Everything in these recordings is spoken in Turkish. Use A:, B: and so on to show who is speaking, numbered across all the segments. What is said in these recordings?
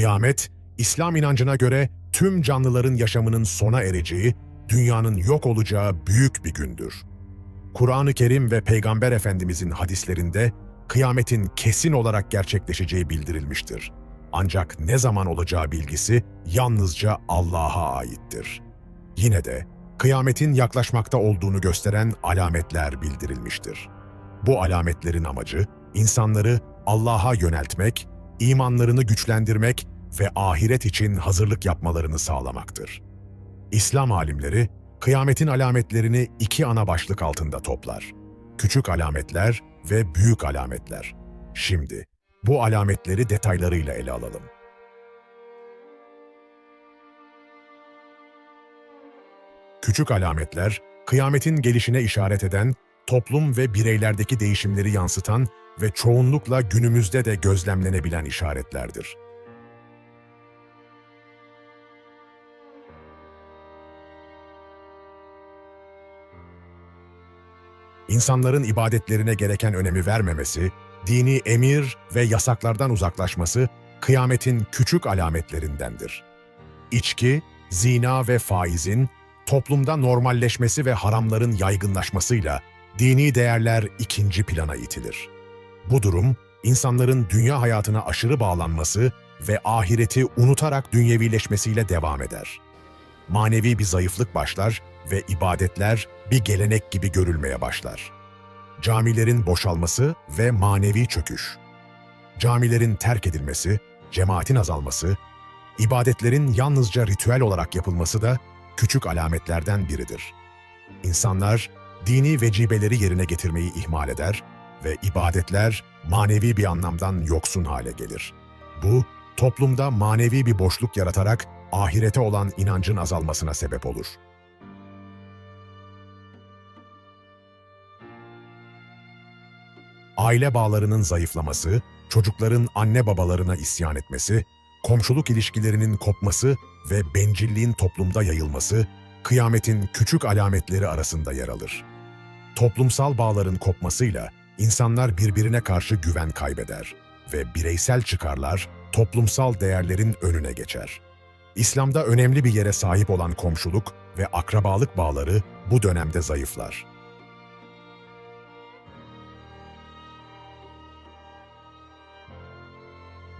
A: Kıyamet, İslam inancına göre tüm canlıların yaşamının sona ereceği, dünyanın yok olacağı büyük bir gündür. Kur'an-ı Kerim ve Peygamber Efendimizin hadislerinde kıyametin kesin olarak gerçekleşeceği bildirilmiştir. Ancak ne zaman olacağı bilgisi yalnızca Allah'a aittir. Yine de kıyametin yaklaşmakta olduğunu gösteren alametler bildirilmiştir. Bu alametlerin amacı insanları Allah'a yöneltmek, imanlarını güçlendirmek ve ahiret için hazırlık yapmalarını sağlamaktır. İslam alimleri kıyametin alametlerini iki ana başlık altında toplar. Küçük alametler ve büyük alametler. Şimdi bu alametleri detaylarıyla ele alalım. Küçük alametler, kıyametin gelişine işaret eden, toplum ve bireylerdeki değişimleri yansıtan ve çoğunlukla günümüzde de gözlemlenebilen işaretlerdir. İnsanların ibadetlerine gereken önemi vermemesi, dini emir ve yasaklardan uzaklaşması kıyametin küçük alametlerindendir. İçki, zina ve faizin toplumda normalleşmesi ve haramların yaygınlaşmasıyla dini değerler ikinci plana itilir. Bu durum, insanların dünya hayatına aşırı bağlanması ve ahireti unutarak dünyevileşmesiyle devam eder. Manevi bir zayıflık başlar ve ibadetler bir gelenek gibi görülmeye başlar. Camilerin boşalması ve manevi çöküş. Camilerin terk edilmesi, cemaatin azalması, ibadetlerin yalnızca ritüel olarak yapılması da küçük alametlerden biridir. İnsanlar dini vecibeleri yerine getirmeyi ihmal eder ve ibadetler manevi bir anlamdan yoksun hale gelir. Bu, toplumda manevi bir boşluk yaratarak ahirete olan inancın azalmasına sebep olur. Aile bağlarının zayıflaması, çocukların anne babalarına isyan etmesi, komşuluk ilişkilerinin kopması ve bencilliğin toplumda yayılması, kıyametin küçük alametleri arasında yer alır. Toplumsal bağların kopmasıyla insanlar birbirine karşı güven kaybeder ve bireysel çıkarlar toplumsal değerlerin önüne geçer. İslam'da önemli bir yere sahip olan komşuluk ve akrabalık bağları bu dönemde zayıflar.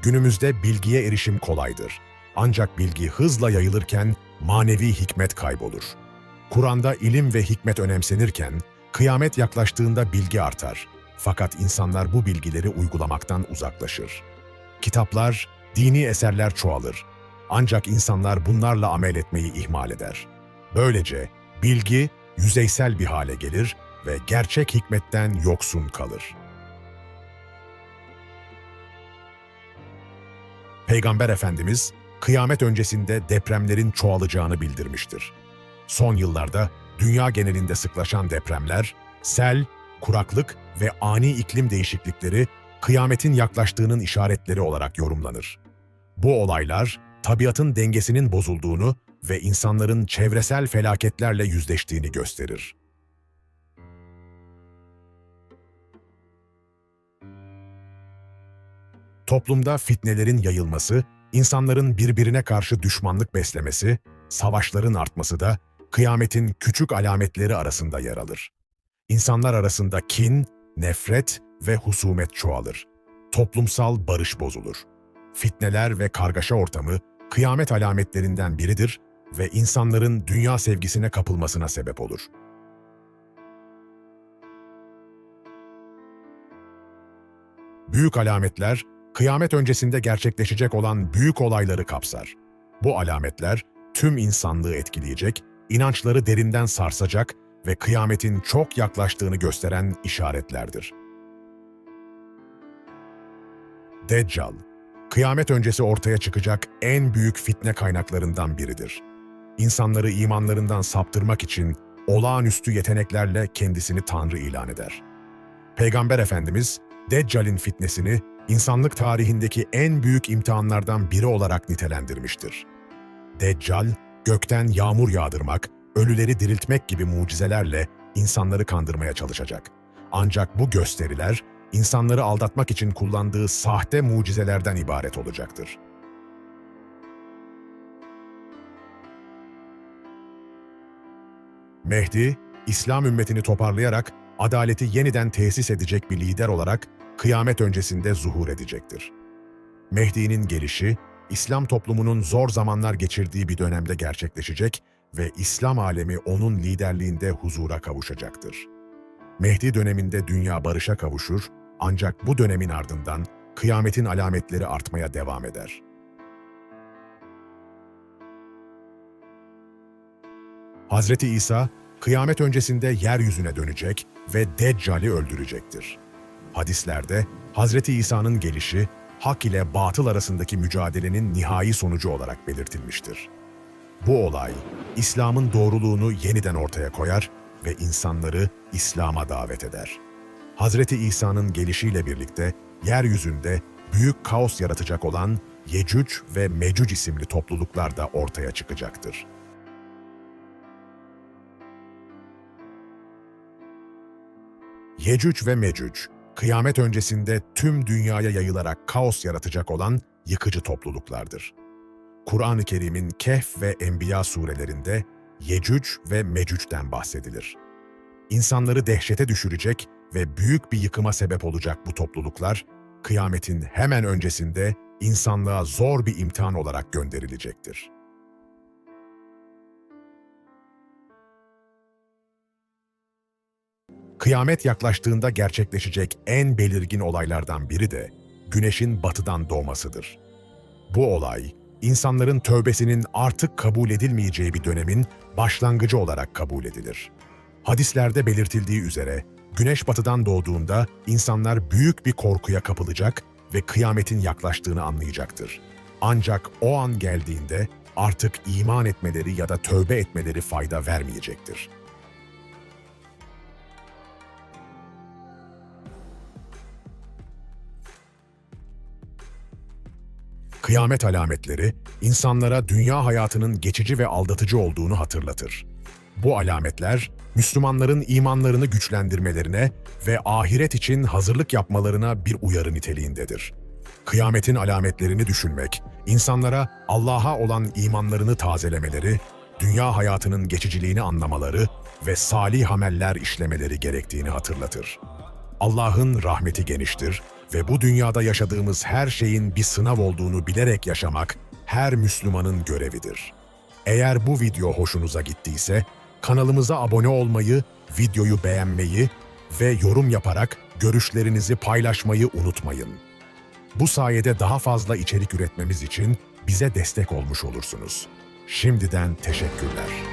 A: Günümüzde bilgiye erişim kolaydır. Ancak bilgi hızla yayılırken manevi hikmet kaybolur. Kur'an'da ilim ve hikmet önemsenirken, kıyamet yaklaştığında bilgi artar. Fakat insanlar bu bilgileri uygulamaktan uzaklaşır. Kitaplar, dini eserler çoğalır. Ancak insanlar bunlarla amel etmeyi ihmal eder. Böylece bilgi yüzeysel bir hale gelir ve gerçek hikmetten yoksun kalır. Peygamber Efendimiz, kıyamet öncesinde depremlerin çoğalacağını bildirmiştir. Son yıllarda dünya genelinde sıklaşan depremler, sel, kuraklık ve ani iklim değişiklikleri kıyametin yaklaştığının işaretleri olarak yorumlanır. Bu olaylar, tabiatın dengesinin bozulduğunu ve insanların çevresel felaketlerle yüzleştiğini gösterir. Toplumda fitnelerin yayılması, insanların birbirine karşı düşmanlık beslemesi, savaşların artması da kıyametin küçük alametleri arasında yer alır. İnsanlar arasında kin, nefret ve husumet çoğalır. Toplumsal barış bozulur. Fitneler ve kargaşa ortamı kıyamet alametlerinden biridir ve insanların dünya sevgisine kapılmasına sebep olur. Büyük alametler, kıyamet öncesinde gerçekleşecek olan büyük olayları kapsar. Bu alametler tüm insanlığı etkileyecek, inançları derinden sarsacak ve kıyametin çok yaklaştığını gösteren işaretlerdir. Deccal, kıyamet öncesi ortaya çıkacak en büyük fitne kaynaklarından biridir. İnsanları imanlarından saptırmak için olağanüstü yeteneklerle kendisini Tanrı ilan eder. Peygamber Efendimiz, Deccal'in fitnesini insanlık tarihindeki en büyük imtihanlardan biri olarak nitelendirmiştir. Deccal, gökten yağmur yağdırmak, ölüleri diriltmek gibi mucizelerle insanları kandırmaya çalışacak. Ancak bu gösteriler, insanları aldatmak için kullandığı sahte mucizelerden ibaret olacaktır. Mehdi, İslam ümmetini toparlayarak adaleti yeniden tesis edecek bir lider olarak kıyamet öncesinde zuhur edecektir. Mehdi'nin gelişi, İslam toplumunun zor zamanlar geçirdiği bir dönemde gerçekleşecek ve İslam alemi onun liderliğinde huzura kavuşacaktır. Mehdi döneminde dünya barışa kavuşur ancak bu dönemin ardından kıyametin alametleri artmaya devam eder. Hazreti İsa, kıyamet öncesinde yeryüzüne dönecek ve Deccal'i öldürecektir. Hadislerde Hazreti İsa'nın gelişi, hak ile batıl arasındaki mücadelenin nihai sonucu olarak belirtilmiştir. Bu olay, İslam'ın doğruluğunu yeniden ortaya koyar ve insanları İslam'a davet eder. Hazreti İsa'nın gelişiyle birlikte yeryüzünde büyük kaos yaratacak olan Yecüc ve Mecüc isimli topluluklar da ortaya çıkacaktır. Yecüc ve Mecüc, kıyamet öncesinde tüm dünyaya yayılarak kaos yaratacak olan yıkıcı topluluklardır. Kur'an-ı Kerim'in Kehf ve Enbiya surelerinde Yecüc ve Mecüc'ten bahsedilir. İnsanları dehşete düşürecek ve büyük bir yıkıma sebep olacak bu topluluklar, kıyametin hemen öncesinde insanlığa zor bir imtihan olarak gönderilecektir. Kıyamet yaklaştığında gerçekleşecek en belirgin olaylardan biri de güneşin batıdan doğmasıdır. Bu olay, insanların tövbesinin artık kabul edilmeyeceği bir dönemin başlangıcı olarak kabul edilir. Hadislerde belirtildiği üzere, güneş batıdan doğduğunda insanlar büyük bir korkuya kapılacak ve kıyametin yaklaştığını anlayacaktır. Ancak o an geldiğinde artık iman etmeleri ya da tövbe etmeleri fayda vermeyecektir. Kıyamet alametleri, insanlara dünya hayatının geçici ve aldatıcı olduğunu hatırlatır. Bu alametler, Müslümanların imanlarını güçlendirmelerine ve ahiret için hazırlık yapmalarına bir uyarı niteliğindedir. Kıyametin alametlerini düşünmek, insanlara Allah'a olan imanlarını tazelemeleri, dünya hayatının geçiciliğini anlamaları ve salih ameller işlemeleri gerektiğini hatırlatır. Allah'ın rahmeti geniştir ve bu dünyada yaşadığımız her şeyin bir sınav olduğunu bilerek yaşamak her Müslümanın görevidir. Eğer bu video hoşunuza gittiyse kanalımıza abone olmayı, videoyu beğenmeyi ve yorum yaparak görüşlerinizi paylaşmayı unutmayın. Bu sayede daha fazla içerik üretmemiz için bize destek olmuş olursunuz. Şimdiden teşekkürler.